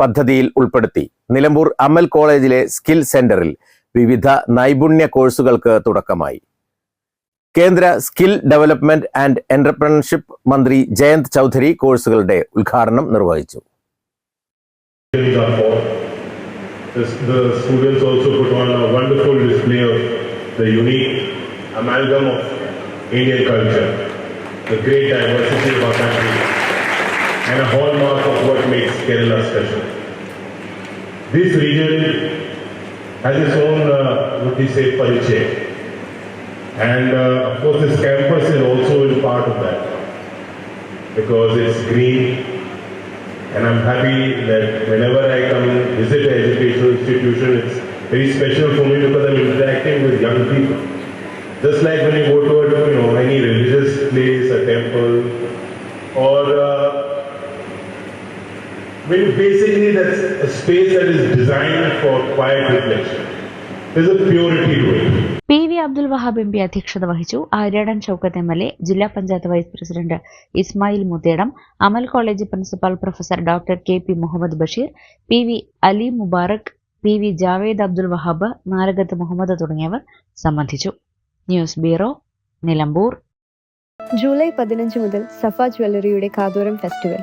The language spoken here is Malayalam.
പദ്ധതിയിൽ ഉൾപ്പെടുത്തി. നിലമ്പൂർ അമൽ കോളേജിലെ സ്കിൽ സെന്ററിൽ വിവിധ നൈപുണ്യ കോഴ്സുകൾക്ക് തുടക്കമായി. കേന്ദ്ര സ്കിൽ ഡെവലപ്മെന്റ് ആൻഡ് എന്റർപ്രണർഷിപ്പ് മന്ത്രി ജയന്ത് ചൌധരി കോഴ്സുകളുടെ ഉദ്ഘാടനം നിർവഹിച്ചു. Kerala special. This region has its own, uh, what we say, parichay. And uh, of course, this campus is also a part of that because it's green, and I'm happy that whenever I come visit an educational institution, it's very special for me because I'm interacting with young people. Just like when you go to a, you know, any when basically that's a space that is designed for quiet reflection. There's a purity to it. P V Abdul Wahab M P അധ്യക്ഷത വഹിച്ചു Aryadan Shoukath M L A ജില്ലാ panchayat vice president Ismail Moothedam Amal college principal professor doctor K P Muhammad Basheer P V Ali Mubarak P V Javed Abdul Wahab Narakath Muhammad തുടങ്ങിയവർ സംബന്ധിച്ചു ന്യൂസ് ബ്യൂറോ നിലമ്പൂർ ജൂലൈ പതിനഞ്ച് മുതൽ സഫ ജ്വല്ലറിയുടെ കാതോരം ഫെസ്റ്റിവൽ